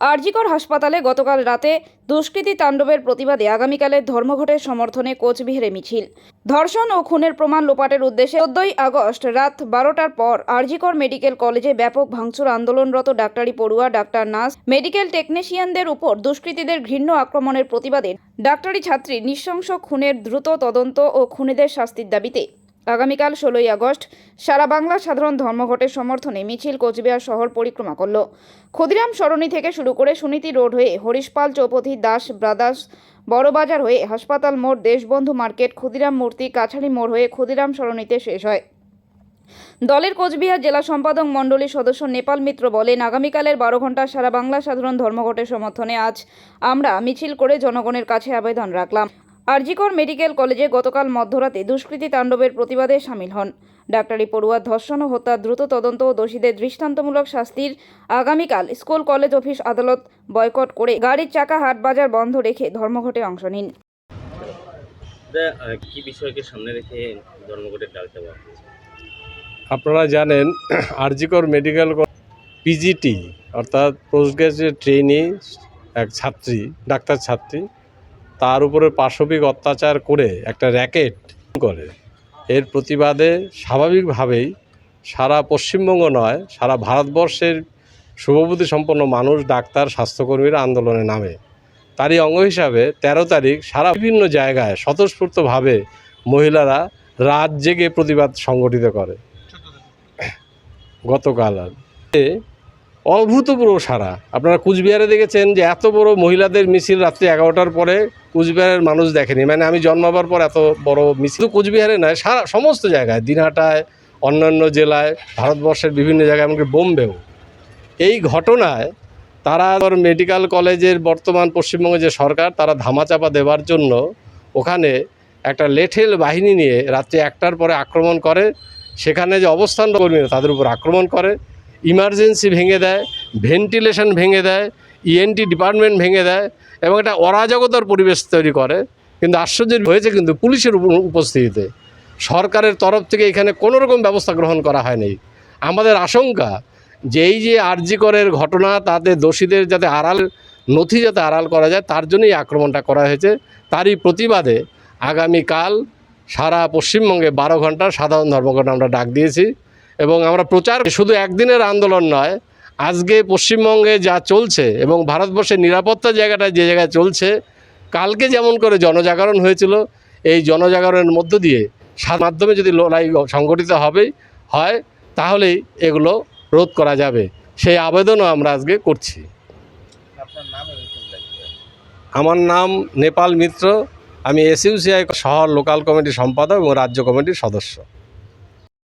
আরজিকর হাসপাতালে গতকাল রাতে দুষ্কৃতী তাণ্ডবের প্রতিবাদে আগামীকালের ধর্মঘটের সমর্থনে কোচবিহারে মিছিল। ধর্ষণ ও খুনের প্রমাণ লোপাটের উদ্দেশ্যে চোদ্দই আগস্ট রাত বারোটার পর আরজিকর মেডিকেল কলেজে ব্যাপক ভাঙচুর আন্দোলনরত ডাক্তারি পড়ুয়া ডাক্তার নার্স মেডিকেল টেকনিশিয়ানদের উপর দুষ্কৃতীদের ঘৃণ্য আক্রমণের প্রতিবাদে ডাক্তারি ছাত্রী নৃশংস খুনের দ্রুত তদন্ত ও খুনিদের শাস্তির দাবিতে আগামীকাল ষোলোই আগস্ট সারা বাংলা সাধারণ ধর্মঘটের সমর্থনে মিছিল কোচবিহার শহর পরিক্রমা করল। ক্ষুদিরাম সরণি থেকে শুরু করে সুনীতি রোড হয়ে হরিশপাল চৌপথি, দাস ব্রাদার্স বড়বাজার হয়ে হাসপাতাল মোড়, দেশবন্ধু মার্কেট, ক্ষুদিরাম মূর্তি কাছারি মোড় হয়ে ক্ষুদিরাম সরণিতে শেষ হয়। দলের কোচবিহার জেলা সম্পাদক মণ্ডলীর সদস্য নেপাল মিত্র বলেন, আগামীকালের বারো ঘণ্টা সারা বাংলা সাধারণ ধর্মঘটের সমর্থনে আজ আমরা মিছিল করে জনগণের কাছে আবেদন রাখলাম। আরজিকর মেডিকেল কলেজে গতকাল মধ্যরাতে দুষ্কৃতী তাণ্ডবের প্রতিবাদে সামিল হন। ডাক্তারি পড়ুয়ার ধর্ষণ ও হত্যার দ্রুত তদন্ত ও দোষীদের দৃষ্টান্তমূলক শাস্তির আগামীকাল স্কুল কলেজ অফিস আদালত বয়কট করে গাড়ির চাকা হাট বাজার বন্ধ রেখে ধর্মঘটে অংশ নিন। কি বিষয়কে সামনে রেখে ধর্মঘটের ডাক দেওয়া আপনারা জানেন আরজিকর মেডিকেল পিজিটি অর্থাৎ পোস্ট গ্রাজুয়েট ট্রেনি এক ছাত্রী ডাক্তার ছাত্রী তার উপরে পাশবিক অত্যাচার করে একটা র্যাকেট করে। এর প্রতিবাদে স্বাভাবিকভাবেই সারা পশ্চিমবঙ্গ নয়, সারা ভারতবর্ষের শুভবুদ্ধি সম্পন্ন মানুষ ডাক্তার, স্বাস্থ্যকর্মীরা আন্দোলনে নামে। তারই অঙ্গ হিসাবে ১৩ তারিখ সারা বিভিন্ন জায়গায় স্বতঃস্ফূর্তভাবে মহিলারা রাত জেগে প্রতিবাদ সংগঠিত করে। গতকাল আর। অভূতপূর্ব সারা। আপনারা কুচবিহারে দেখেছেন যে এত বড় মহিলাদের মিছিল রাত্রি এগারোটার পরে কুচবিহারের মানুষ দেখেনি। মানে আমি জন্মাবার পর এত বড় মিছিল। কুচবিহারে নয়, সারা, সমস্ত জায়গায়, দিনহাটায়, অন্যান্য জেলায়, ভারতবর্ষের বিভিন্ন জায়গায়, এমনকি বোম্বেও। এই ঘটনায় তারা আবার মেডিকেল কলেজের বর্তমান পশ্চিমবঙ্গে যে সরকার, তারা ধামাচাপা দেওয়ার জন্য ওখানে একটা লেঠেল বাহিনী নিয়ে রাত্রি একটার পরে আক্রমণ করে। সেখানে যে অবস্থান কর্মীরা তাদের উপর আক্রমণ করে। ইমার্জেন্সি ভেঙে দেয় ভেন্টিলেশন ভেঙে দেয় ইএনটি ডিপার্টমেন্ট ভেঙে দেয় এবং একটা অরাজকতার পরিবেশ তৈরি করে। কিন্তু আশ্চর্য হয়েছে কিন্তু পুলিশের উপ- উপস্থিতিতে সরকারের তরফ থেকে এখানে কোনো রকম ব্যবস্থা গ্রহণ করা হয়নি। আমাদের আশঙ্কা যে এই যে আরজিকরের ঘটনা, তাতে দোষীদের যাতে আড়াল, নথি যাতে আড়াল করা যায়, তার জন্যই আক্রমণটা করা হয়েছে। তারই প্রতিবাদে আগামীকাল সারা পশ্চিমবঙ্গে বারো ঘণ্টা সাধারণ ধর্মঘট আমরা ডাক দিয়েছি। এবং আমরা প্রচার শুধু একদিনের আন্দোলন নয় আজকে পশ্চিমবঙ্গে যা চলছে এবং ভারতবর্ষের নিরাপত্তা জায়গাটা যে জায়গায় চলছে কালকে যেমন করে জনজাগরণ হয়েছিল এই জনজাগরণের মধ্য দিয়ে মাধ্যমে যদি লড়াই সংগঠিত হবে হয় তাহলেই এগুলো রোধ করা যাবে। সেই আবেদনও আমরা আজকে করছি। আমার নাম নেপাল মিত্র। আমি এসইউসিআই শহর লোকাল কমিটির সম্পাদক এবং রাজ্য কমিটির সদস্য।